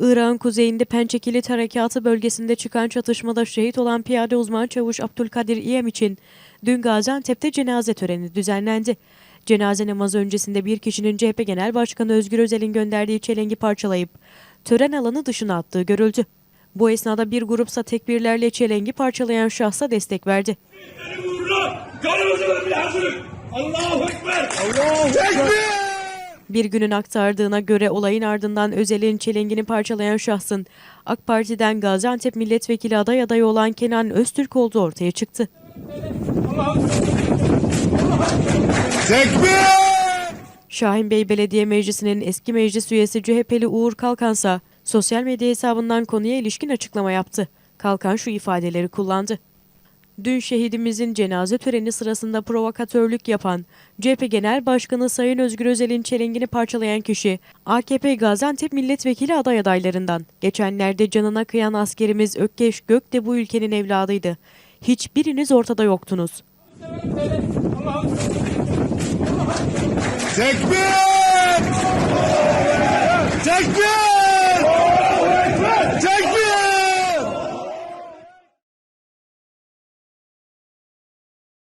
Irak'ın kuzeyinde Pençekilit Harekatı bölgesinde çıkan çatışmada şehit olan piyade uzman çavuş Abdülkadir İyem için dün Gaziantep'te cenaze töreni düzenlendi. Cenaze namazı öncesinde bir kişinin CHP Genel Başkanı Özgür Özel'in gönderdiği çelengi parçalayıp tören alanı dışına attığı görüldü. Bu esnada bir grupsa tekbirlerle çelengi parçalayan şahsa destek verdi. Vermeye hazırım. Allahu Ekber. Bir günün aktardığına göre olayın ardından Özel'in çelengini parçalayan şahsın AK Parti'den Gaziantep Milletvekili aday adayı olan Kenan Öztürk olduğu ortaya çıktı. Tekbir! Şahinbey Belediye Meclisi'nin eski meclis üyesi CHP'li Uğur Kalkansa sosyal medya hesabından konuya ilişkin açıklama yaptı. Kalkan şu ifadeleri kullandı. Dün şehidimizin cenaze töreni sırasında provokatörlük yapan CHP Genel Başkanı Sayın Özgür Özel'in çelengini parçalayan kişi AKP Gaziantep Milletvekili aday adaylarından. Geçenlerde canına kıyan askerimiz Ökkeş Gök de bu ülkenin evladıydı. Hiçbiriniz ortada yoktunuz. Tekbir!